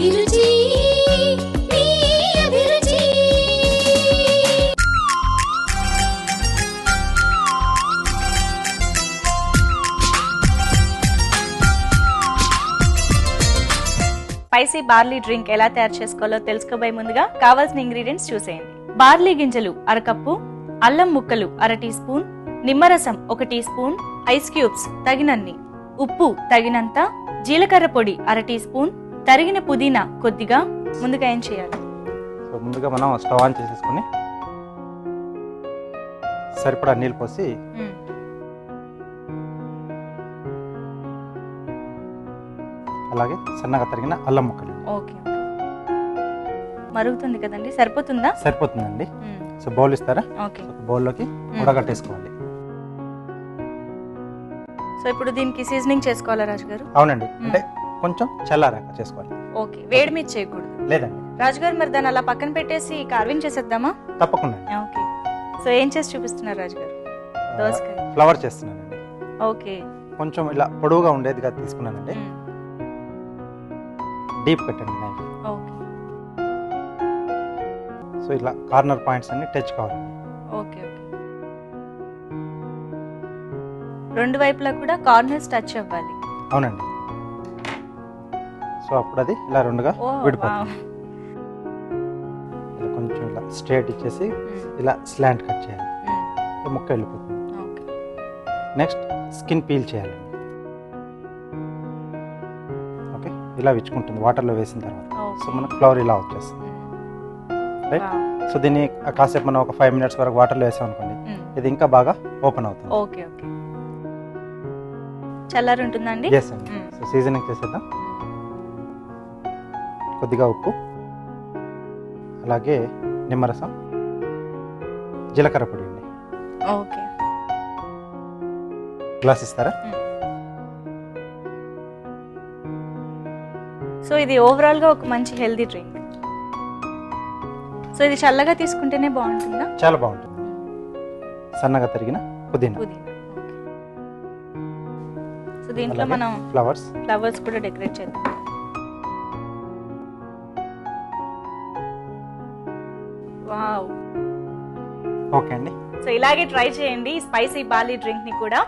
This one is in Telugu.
అభిరుచి మీ అభిరుచి. స్పైసీ బార్లీ డ్రింక్ ఎలా తయారు చేసుకోవాలో తెలుసుకోబోయే ముందుగా కావాల్సిన ఇంగ్రీడియంట్స్ చూసేయండి. బార్లీ గింజలు అరకప్పు అల్లం ముక్కలు అర టీ స్పూన్ నిమ్మరసం ఒక టీ స్పూన్ ఐస్ క్యూబ్స్ తగినన్ని ఉప్పు తగినంత జీలకర్ర పొడి అర టీ స్పూన్ తరిగిన పుదీనా కొద్దిగా ముందుగా ఏం చేయాలి? సో ముందుగా మనం స్టవ్ ఆన్ చేసేసుకొని సరిపడా నీళ్ళు పోసి. అలాగే సన్నగా తరిగిన అల్లం ముక్కలు. ఓకే మరుగుతుంది కదండి? సరిపోతుందా? సరిపోతుందండి. సో బౌల్ ఇస్తారా? ఓకే. ఒక బౌల్లోకి ఉడగట్టేసుకోవాలి సో ఇప్పుడు దీనికి సీజనింగ్ చేసుకోవాలా రాజు గారు అవునండి. అంటే కొంచెం చల్లారాక చేసుకోవాలి. ఓకే వేడి మీద చేయకూడదు. లేదండి. రాజుగారు మరి దాన్ని అలా పక్కన పెట్టేసి కార్వింగ్ చేసేద్దామా? తప్పకుండా. ఓకే. సో ఏం చేసి చూపిస్తున్నారు రాజుగారు? దోసకాయ. ఫ్లవర్ చేస్తున్నానండి. ఓకే. కొంచెం ఇలా పొడవుగా ఉండేదిగా తీసుకున్నానండి. డీప్ పెట్టండి నైఫ్. ఓకే. సో ఇలా కార్నర్ పాయింట్స్ అన్ని టచ్ కావాలి. Okay okay. రెండు వైపులా కూడా కార్నర్స్ టచ్ అవ్వాలి. అవునండి. సో అప్పుడు అది ఇలా రెండుగా విడిపోతుంది. ఇలా కొంచెం ఇలా స్ట్రేట్ ఇచ్చేసి ఇలా స్లాంట్ కట్ చేయాలి. ముక్క వెళ్ళిపోతుంది. నెక్స్ట్ స్కిన్ పీల్ చేయాలి. ఓకే ఇలా విచ్చుకుంటుంది వాటర్లో వేసిన తర్వాత. సో మనకు ఫ్లవర్ ఇలా వచ్చేస్తుంది. రైట్? సో దీన్ని కాసేపు మనం ఒక ఫైవ్ మినిట్స్ వరకు వాటర్లో వేసాం అనుకోండి ఇది ఇంకా బాగా ఓపెన్ అవుతుంది. Okay okay. చల్లారి ఉంటుందండి ఎస్ అండి. మ్మ్. సో సీజనింగ్ చేసేద్దాం. కొద్దిగా ఉప్పు అలాగే నిమ్మరసం జీలకర్ర పొడి అండి. ఓకే. గ్లాస్ ఇస్తారా? సో ఇది ఓవరాల్గా ఒక మంచి హెల్దీ డ్రింక్ సో ఇది చల్లగా తీసుకుంటేనే బాగుంటుందా? చాలా బాగుంటుంది. సన్నగా తరిగిన పుదీనా. పుదీనా. సో దీంట్లో మనం ఫ్లవర్స్ ఫ్లవర్స్ కూడా డెకరేట్ చేద్దాం. వావ్. ఓకే అండి. సో ఇలాగే ట్రై చేయండి స్పైసీ బార్లీ డ్రింక్ని కూడా